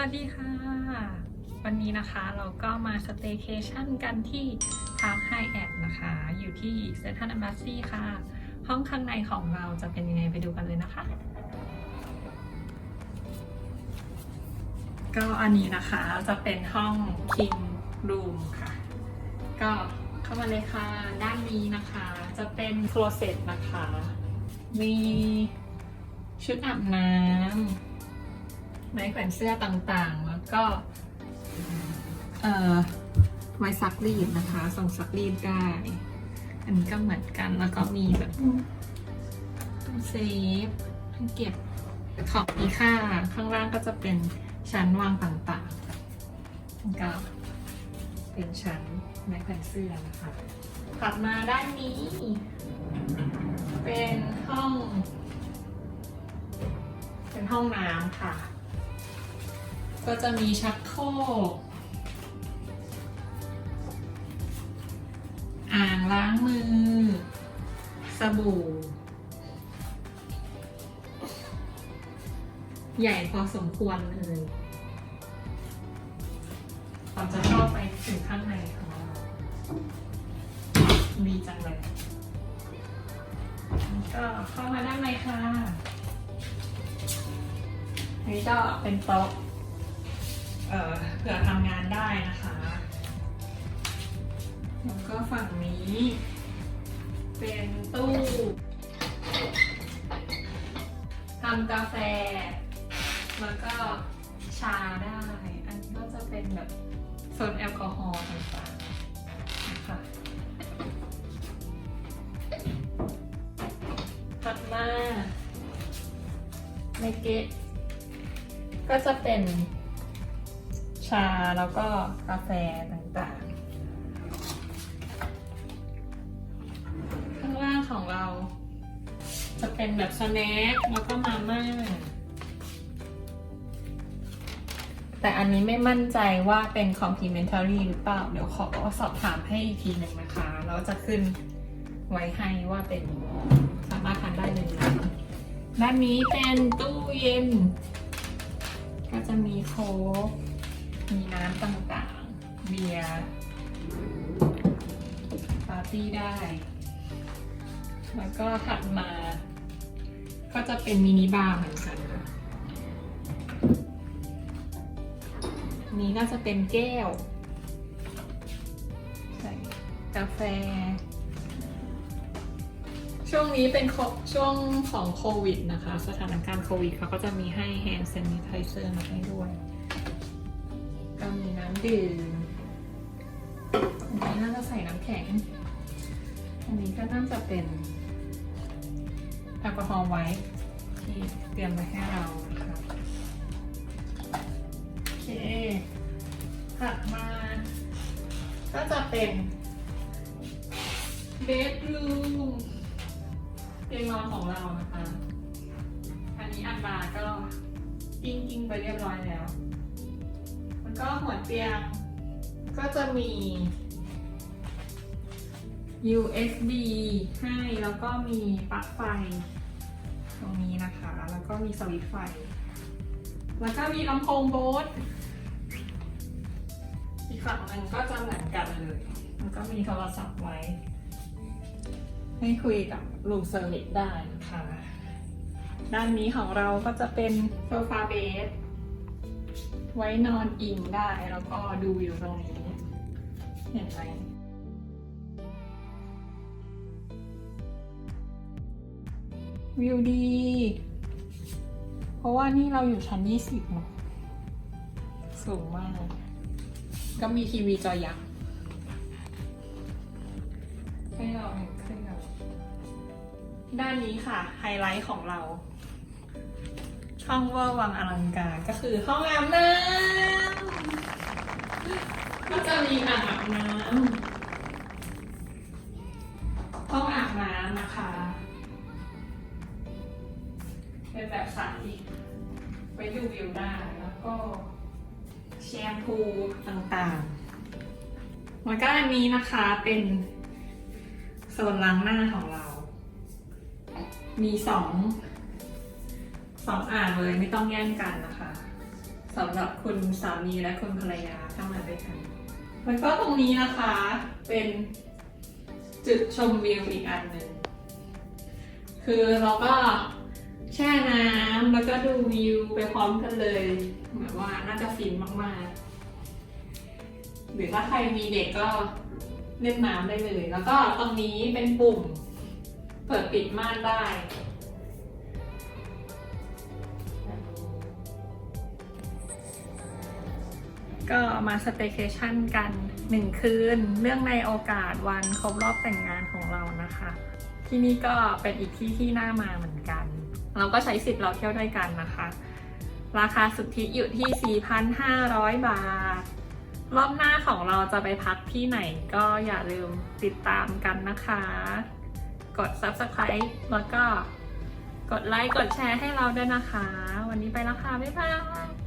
วัสดีค่ะ วันนี้นะคะเราก็มาสเต y c a t i o n กันที่พาร์คไฮแอดนะคะ อยู่ที่เซนทรัล m อ a s ซีค่ะ ห้องข้างในของเราจะเป็นยังไงไปดูกันเลยนะคะ ก็อันนี้นะคะจะเป็นห้อง King Room ค่ะ ก็เข้ามาเลยค่ะ ด้านนี้นะคะจะเป็นโคลเซ็ตนะคะ มีชุดอาบน้ำ ไม้แขวนเสื้อต่างๆ แล้วก็เอ่อไว้ซักรีดนะคะ ส่งซักรีดได้ อันนี้ก็เหมือนกันแล้วก็มีแบบตู้เซฟเก็บของมีค่าข้างล่างก็จะเป็นชั้นวางต่างๆก็เป็นชั้นไม้แขวนเสื้อนะคะถัดมาด้านนี้ เป็นห้อง เป็นห้องน้ำค่ะ ก็จะมีชักโครกอ่างล้างมือ สบู่ ใหญ่พอสมควรเลยเราจะเข้าไปถึงข้างในของเราดีจังเลย ก็เข้ามาด้านในค่ะอันนี้ก็เป็นโต๊ะ เอ่อเผื่อทำงานได้นะคะ แล้วก็ฝั่งนี้ เป็นตู้ทำกาแฟ แล้วก็ชาได้ อันนี้ก็จะเป็นแบบโซนแอลกอฮอล์ต่างๆนะคะถัดมาในเกตก็จะเป็น ชาแล้วก็กาแฟต่างๆ ข้างล่างของเรา จะเป็นแบบสแน็คแล้วก็มาม่า แต่อันนี้ไม่มั่นใจว่าเป็น complimentary หรือเปล่า เดี๋ยวขอสอบถามให้อีกทีหนึ่งนะคะ แล้วจะขึ้นไว้ให้ว่าเป็นสามารถทานได้เลยนะด้านนี้เป็นตู้เย็น ก็จะมีโค้ก มีน้ำต่างๆ เบียร์ปาร์ตี้ได้ แล้วก็ถัดมา ก็จะเป็นมินิบาร์เหมือนกันนี้ก็จะเป็นแก้วใส่กาแฟ ช่วงนี้เป็นช่วงของโควิดนะคะ สถานการณ์โควิดเขาก็จะมีให้ hand sanitizer มาให้ด้วย ก็มีน้ำดื่มอันนี้น่าจะใส่น้ำแข็ง อันนี้ก็น่าจะเป็นแอลกอฮอล์ไว้ที่เตรียมไว้ให้เรานะคะโอเคถัดมา ก็จะเป็นเบดรูมเตียงนอนของเรานะคะ อันนี้อันมาก็กิ้งกิ้งไปเรียบร้อยแล้ว ก็หัวเตียงก็จะมี USB ให้แล้วก็มีปลั๊กไฟ ตรงนี้นะคะ แล้วก็มีสวิตช์ไฟ แล้วก็มีลำโพงโบสอีกฝั่งหนึ่งก็จะเหมือนกันเลย แล้วก็มีโทรศัพท์ไว้ ให้คุยกับลูมเซอร์วิสได้นะคะ ด้านนี้ของเราก็จะเป็นโซฟาเบส ไว้นอนอิ่มได้แล้วก็ดูวิวตรงนี้ เห็นไหมวิวดี เพราะว่านี่เราอยู่ชั้น 20เนอะสูงมาก ก็มีทีวีจอยักษ์ให้เราเห็นเครื่องด้านนี้ค่ะ ไฮไลท์ของเรา ช่องเวอร์วังอลังการก็คือห้องอาบน้ำก็จะมีอ่างอาบน้ำห้องอาบน้ำนะคะเป็นแบบใสไว้ดูวิวได้แล้วก็แชมพูต่างๆแล้วก็อันนี้นะคะเป็นโซนล้างหน้าของเรา มีสอง สองอ่างเลยไม่ต้องแย่งกันนะคะสำหรับคุณสามีและคุณภรรยาเข้ามาด้วยกันแล้วก็ตรงนี้นะคะเป็นจุดชมวิวอีกอันหนึ่งคือเราก็แช่น้ำแล้วก็ดูวิวไปพร้อมกันเลยแบบว่าน่าจะฟินมากๆ หรือถ้าใครมีเด็กก็เล่นน้ำได้เลย แล้วก็ตรงนี้เป็นปุ่ม เปิดปิดม่านได้ ก็มาสเต y c a t i o n กันหนึ่งคืนเรื่องในโอกาสวันครบรอบแต่งงานของเรานะคะ ที่นี่ก็เป็นอีกที่ที่น่ามาเหมือนกัน เราก็ใช้สิทธิ์เราเที่ยวด้วยกันนะคะ ราคาสุทธิอยู่ที่ 4,500 บาท รอบหน้าของเราจะไปพักที่ไหนก็อย่าลืมติดตามกันนะคะ กด subscribe แล้วก็กดไลค์ กดแชร์ให้เราด้วยนะคะ วันนี้ไปแล้วค่ะ บ๊ายบาย